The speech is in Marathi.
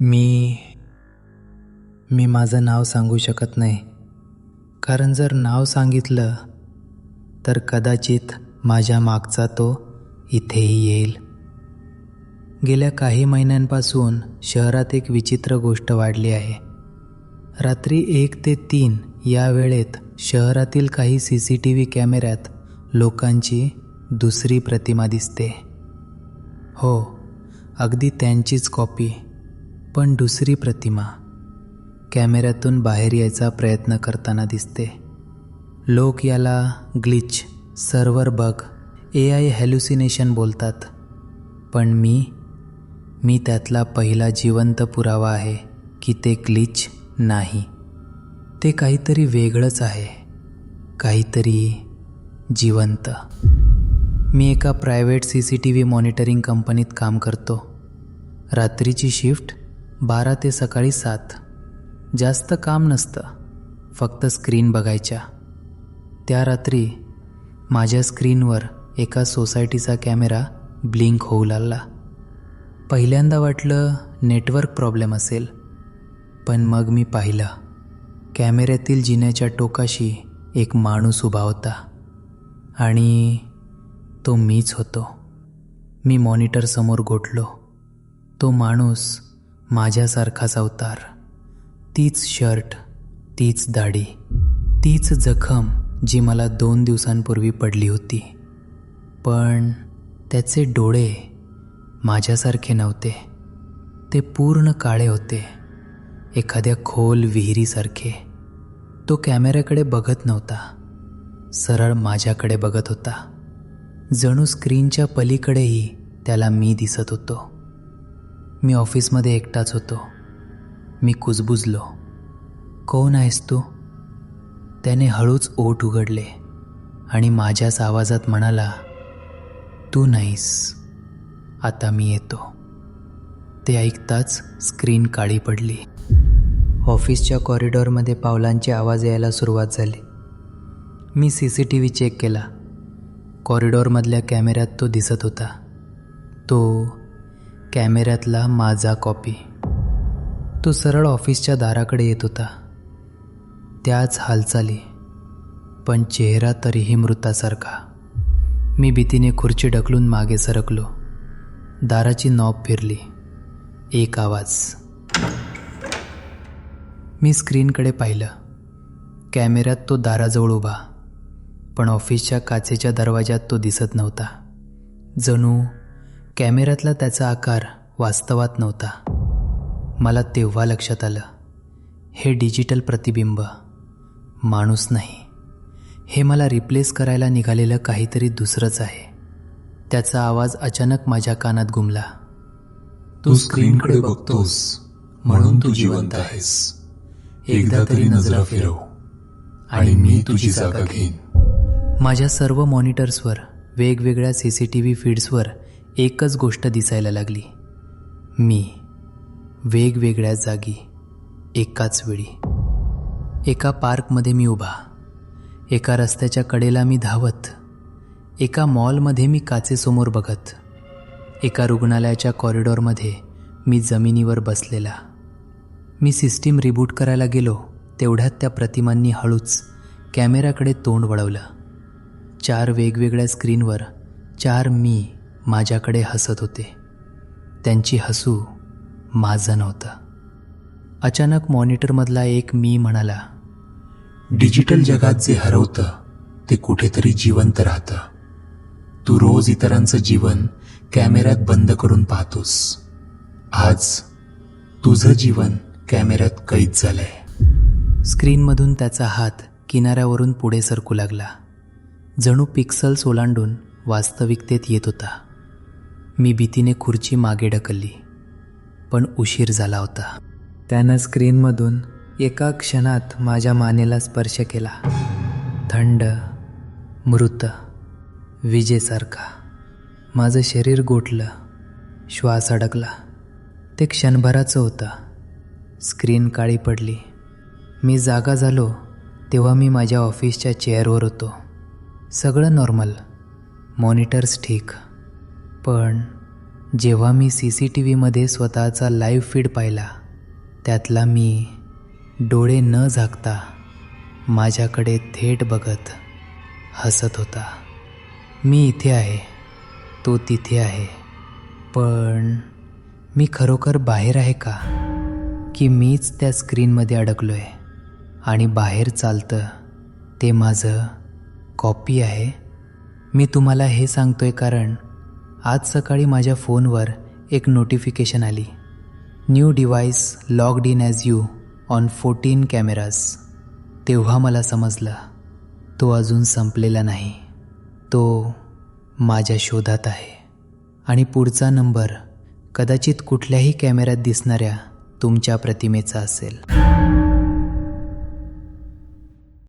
मी मी माझं नाव सांगू शकत नाही. कारण जर नाव सांगितलं तर कदाचित माझ्या मागचा तो इथेही येईल. गेल्या काही महिन्यांपासून शहरात एक विचित्र गोष्ट वाढली आहे. रात्री एक ते तीन या वेळेत शहरातील काही सी सी टी व्ही कॅमेऱ्यात लोकांची दुसरी प्रतिमा दिसते. हो अगदी त्यांचीच कॉपी. पण दुसरी प्रतिमा. कॅमेऱ्यातून बाहेर यायचा प्रयत्न करताना दिसते. लोक याला glitch server bug A I hallucination बोलतात. पण मी मी त्यातला पहिला जिवंत पुरावा आहे की ते ग्लिच नाही. ते काहीतरी वेगळंच आहे. काहीतरी जिवंत. मी एका private C C T V monitoring कंपनीत काम करतो. रात्रीची शिफ्ट बारा ते सकाळी सात. जास्त काम नसतं फक्त स्क्रीन बघायच्या. त्या रात्री माझ्या स्क्रीनवर एका सोसायटीचा कॅमेरा ब्लिंक होऊ लागला. पहिल्यांदा वाटलं नेटवर्क प्रॉब्लेम असेल पण मग मी पाहिलं कॅमेऱ्यातील जिन्याच्या टोकाशी एक माणूस उभा होता आणि तो मीच होतो. मी मॉनिटरसमोर गोठलो. तो माणूस माझ्यासारखाच अवतार. तीच शर्ट तीच दाढी तीच जखम जी मला दोन दिवसांपूर्वी पडली होती. पण त्याचे डोळे माझ्यासारखे नव्हते. ते पूर्ण काळे होते. एखाद्या खोल विहिरीसारखे. तो कॅमेऱ्याकडे बघत नव्हता. सरळ माझ्याकडे बघत होता. जणू स्क्रीनच्या पलीकडेही त्याला मी दिसत होतो. मी ऑफिसमध्ये एकटाच होतो. मी कुजबुजलो. कोण आहेस तू? त्याने हळूच ओठ उघडले आणि माझ्याच आवाजात म्हणाला तू नाहीस. आता मी येतो. ते ऐकताच स्क्रीन काळी पडली. ऑफिसच्या कॉरिडॉरमध्ये पावलांचे आवाज यायला सुरुवात झाली. मी C C T V check केला. कॉरिडॉरमधल्या कॅमेऱ्यात तो दिसत होता. तो कॅमेऱ्यातला माझा कॉपी. तो सरळ ऑफिसच्या दाराकडे येत होता. त्याच हालचाली. पण चेहरा तरीही मृतासारखा. मी भीतीने खुर्ची ढकलून मागे सरकलो. दाराची नॉब फिरली. एक आवाज. मी स्क्रीनकडे पाहिलं. कॅमेऱ्यात तो दाराजवळ उभा. पण ऑफिसच्या काचेच्या दरवाजात तो दिसत नव्हता. जणू कॅमेऱ्यातला त्याचा आकार वास्तवात नव्हता. मला तेव्हा लक्षात आलं हे डिजिटल प्रतिबिंब माणूस नाही. हे मला रिप्लेस करायला निघालेलं काहीतरी दुसरंच आहे. त्याचा आवाज अचानक माझ्या कानात घुमला तू स्क्रीनकडे बघतोस म्हणून तू जिवंत आहेस. एकदा तरी नजरा फिरव आणि मी तुझी जागा घेईन. माझ्या सर्व मॉनिटर्सवर वेगवेगळ्या सी सी टी व्ही फीड्सवर एकच गोष्ट दिसायला लागली. मी वेगवेगळ्या जागी एकाच वेळी. एका पार्कमध्ये मी उभा. एका रस्त्याच्या कडेला मी धावत. एका मॉलमध्ये मी काचेसमोर बघत. एका रुग्णालयाच्या कॉरिडॉरमध्ये मी जमिनीवर बसलेला. मी सिस्टीम रिबूट करायला गेलो तेवढ्यात त्या प्रतिमांनी हळूच कॅमेऱ्याकडे तोंड वळवलं. चार वेगवेगळ्या स्क्रीनवर चार मी माझ्याकडे हसत होते. त्यांची हसू माझं नव्हतं. अचानक मॉनिटरमधला एक मी म्हणाला डिजिटल जगात जे हरवतं ते कुठेतरी जिवंत राहतं. तू रोज इतरांचं जीवन कॅमेऱ्यात बंद करून पाहतोस. आज तुझं जीवन कॅमेऱ्यात कैद झालंय. स्क्रीनमधून त्याचा हात किनाऱ्यावरून पुढे सरकू लागला. जणू पिक्सल्स ओलांडून वास्तविकतेत येत होता. मी भीतीने खुर्ची मागे ढकलली पण उशीर झाला होता. त्यानं स्क्रीनमधून एका क्षणात माझ्या मानेला स्पर्श केला. थंड मृत विजेसारखा. माझं शरीर गोठलं श्वास अडकला. ते क्षणभराचं होतं. स्क्रीन काळी पडली. मी जागा झालो तेव्हा मी माझ्या ऑफिसच्या चेअरवर होतो. सगळं नॉर्मल. मॉनिटर्स ठीक. पण जेव्हा मी सी सी टी व्हीमध्ये स्वतःचा लाईव्ह फीड पाहिला त्यातला मी डोळे न झाकता माझ्याकडे थेट बघत हसत होता. मी इथे आहे तो तिथे आहे पण मी खरोखर बाहेर आहे का? की मीच त्या स्क्रीनमध्ये अडकलो आहे आणि बाहेर चालतं ते माझं कॉपी आहे? मी तुम्हाला हे सांगतोय कारण आज सकाळी माझ्या फोनवर एक नोटिफिकेशन आली. New device logged in as you on fourteen cameras तेव्हा मला समजलं तो अजून संपलेला नाही. तो माझ्या शोधात आहे. आणि पुढचा नंबर कदाचित कुठल्याही कॅमेऱ्यात दिसणाऱ्या तुमच्या प्रतिमेचा असेल.